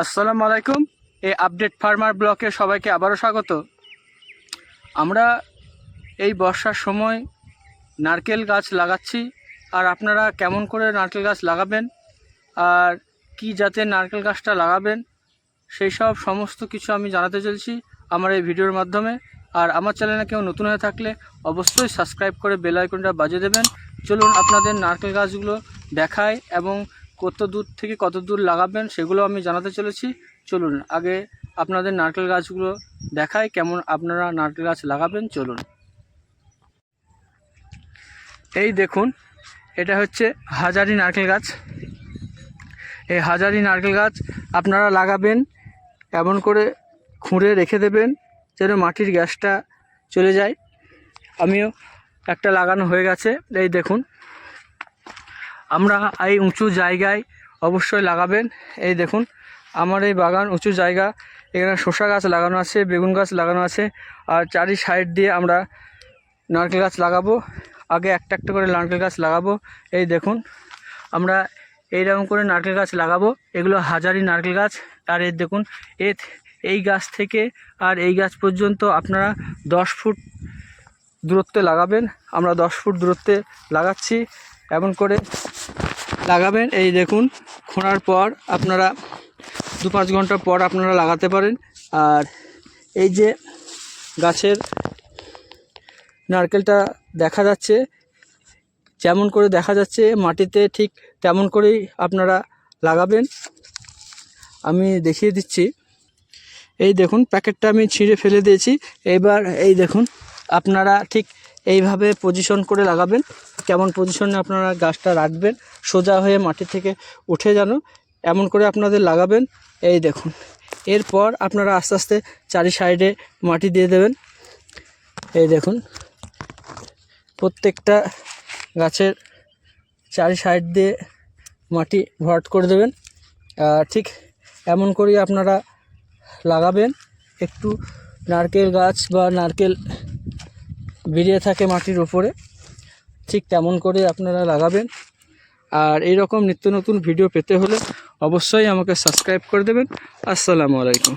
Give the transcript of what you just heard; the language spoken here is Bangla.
আসসালামু আলাইকুম, এই আপডেট ফার্মার ব্লকে সবাইকে আবারও স্বাগত। আমরা এই বর্ষার সময় নারকেল গাছ লাগাচ্ছি, আর আপনারা কেমন করে নারকেল গাছ লাগাবেন, আর কি জাতের নারকেল গাছটা লাগাবেন, সেই সব সমস্ত কিছু আমি জানাতে চলছি আমার এই ভিডিওর মাধ্যমে। আর আমার চ্যানেলে কেউ নতুন হয়ে থাকলে অবশ্যই সাবস্ক্রাইব করে বেল আইকনটা বাজিয়ে দেবেন। চলুন আপনাদের নারকেল গাছগুলো দেখায় এবং কত দূর থেকে কত দূর লাগাবেন সেগুলো আমি জানাতে চলেছি। চলুন আগে আপনাদের নারকেল গাছগুলো দেখায় কেমন আপনারা নারকেল গাছ লাগাবেন, চলুন। এই দেখুন, এটা হচ্ছে হাজারি নারকেল গাছ। এই হাজারি নারকেল গাছ আপনারা লাগাবেন, এমন করে খুঁড়ে রেখে দেবেন, যেন মাটির গ্যাসটা চলে যায়। আমিও একটা লাগানো হয়ে গেছে, এই দেখুন। আমরা এই উঁচু জায়গায় অবশ্যই লাগাবেন। এই দেখুন, আমার এই বাগান উঁচু জায়গা। এখানে শসা গাছ লাগানো আছে, বেগুন গাছ লাগানো আছে, আর চারি সাইড দিয়ে আমরা নারকেল গাছ লাগাবো। আগে একটা একটা করে নারকেল গাছ লাগাবো। এই দেখুন, আমরা এইরকম করে নারকেল গাছ লাগাবো। এগুলো হাজারি নারকেল গাছ। আর এর দেখুন, এ এই গাছ থেকে আর এই গাছ পর্যন্ত আপনারা দশ ফুট দূরত্বে লাগাবেন। আমরা দশ ফুট দূরত্বে লাগাচ্ছি। এমন করে লাগাবেন। এই দেখুন, খোঁড়ার পর আপনারা দু পাঁচ ঘণ্টা পর আপনারা লাগাতে পারেন। আর এই যে গাছের নারকেলটা দেখা যাচ্ছে, যেমন করে দেখা যাচ্ছে, মাটিতে ঠিক তেমন করেই আপনারা লাগাবেন। আমি দেখিয়ে দিচ্ছি। এই দেখুন, প্যাকেটটা আমি ছিঁড়ে ফেলে দিয়েছি। এবার এই দেখুন, আপনারা ঠিক এইভাবে পজিশন করে লাগাবেন। কেমন পজিশনে আপনারা গাছটা রাখবেন, সোজা হয়ে মাটি থেকে উঠে যেন এমন করে আপনাদের লাগাবেন, এই দেখুন। এরপর আপনারা আস্তে আস্তে চারি সাইডে মাটি দিয়ে দেবেন। এই দেখুন, প্রত্যেকটা গাছের চারি সাইড দিয়ে মাটি ভরাট করে দেবেন। ঠিক এমন করেই আপনারা লাগাবেন। একটু নারকেল গাছ বা নারকেল বেরিয়ে থাকে মাটির উপরে। ঠিক তেমন করে আপনারা লাগাবেন। আর এইরকম নিত্য নতুন ভিডিও পেতে হলে অবশ্যই আমাকে সাবস্ক্রাইব করে দেবেন। আসসালামু আলাইকুম।